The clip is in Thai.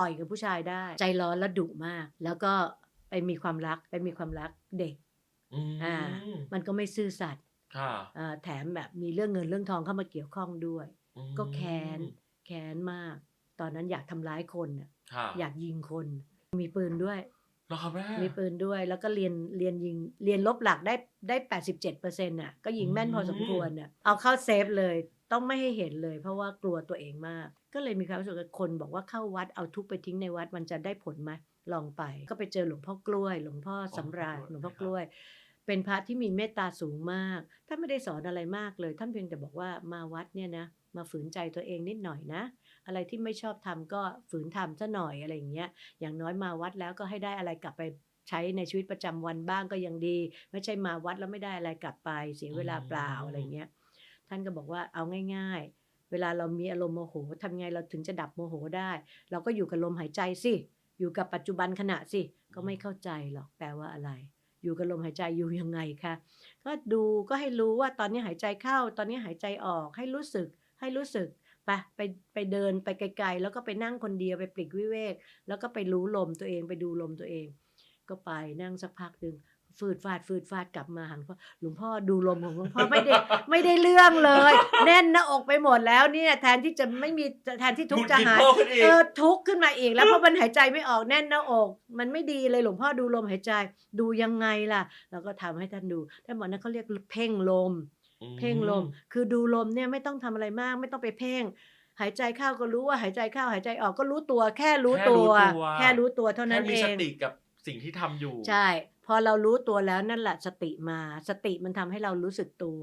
ต่อยกับผู้ชายได้ ใจร้อนและดุมาก แล้วก็ไปมีความรักไปมีความรักเด็กอืมอ่ามันก็ไม่ซื่อสัตย์ค่ะอ่าแถมแบบมีเรื่องเงินเรื่องทองเข้ามาเกี่ยวข้องด้วยอืมก็แค้นแค้นมาก ตอนนั้นอยากทำร้ายคนน่ะค่ะอยากยิงคน มีปืนด้วยเหรอครับแม่มีปืนด้วย แล้วก็เรียนเรียนยิงเรียนลบหลักได้ได้แปดสิบเจ็ดเปอร์เซ็นต์น่ะก็ยิงแม่นพอสมควรน่ะเอาเข้าเซฟเลยต้องไม่ให้เห็นเลย เพราะว่ากลัวตัวเองมาก ก็เลยมีความรู้สึกว่าคนบอกว่าเข้าวัดเอาทุกข์ไปทิ้งในวัดมันจะได้ผลไหมลองไป ก็ไปเจอหลวงพ่อกล้วย หลวงพ่อสำราญหลวงพ่อกล้วย เป็นพระที่มีเมตตาสูงมาก ท่านไม่ได้สอนอะไรมากเลย ท่านเพียงแต่บอกว่ามาวัดเนี่ยนะ มาฝืนใจตัวเองนิดหน่อยนะ อะไรที่ไม่ชอบทำก็ฝืนทำซะหน่อยอะไรอย่างเงี้ย อย่างน้อยมาวัดแล้วก็ให้ได้อะไรกลับไปใช้ในชีวิตประจำวันบ้างก็ยังดี ไม่ใช่มาวัดแล้วไม่ได้อะไรกลับไปเสียเวลาเปล่าอะไรเงี้ย ท่านก็บอกว่าเอาง่าย ๆ เวลาเรามีอารมณ์โมโหทำไงเราถึงจะดับโมโหได้ เราก็อยู่กับลมหายใจสิ อยู่กับปัจจุบันขณะสิ ก็ไม่เข้าใจหรอกแปลว่าอะไร อยู่กับลมหายใจอยู่ยังไงคะก็ดูก็ให้รู้ว่าตอนนี้หายใจเข้า ตอนนี้หายใจออกให้รู้สึกให้รู้สึกไปไปไปเดินไปไกลๆ แล้วก็ไปนั่งคนเดียวไปปลีกวิเวก แล้วก็ไปรู้ลมตัวเองไปดูลมตัวเอง ก็ไปนั่งสักพักหนึ่ง ฟืดฟาดฟืดฟาดกลับมาหันพ่อหลวงพ่อดูลมของหลวงพ่อไม่ได้ไม่ได้เรื่องเลย แน่นหน้าอกไปหมดแล้วเนี่ยแทนที่จะไม่มีแทนที่ทุกข์จะหายหงุดหงิดเพิ่มขึ้นอีกเออทุกข์ขึ้นมาอีกแล้วเพราะมันหายใจไม่ออกแน่นหน้าอก มันไม่ดีเลยหลวงพ่อดูลมหายใจดูยังไงล่ะ แล้วก็ทำให้ท่านดูท่านบอกนั้นเขาเรียกเพ่งลม เพ่งลม คือดูลมเนี่ยไม่ต้องทำอะไรมากไม่ต้องไปเพ่งหายใจเข้าก็รู้ว่าหายใจเข้าหายใจออกก็รู้ตัว แค่รู้ตัว แค่รู้ตัวเท่าแค่นั้นมีเอสงติกับ สิ่งที่ทำอยู่ ใช่ พอเรารู้ตัวแล้วนั่นแหละสติมา สติมันทำให้เรารู้สึกตัว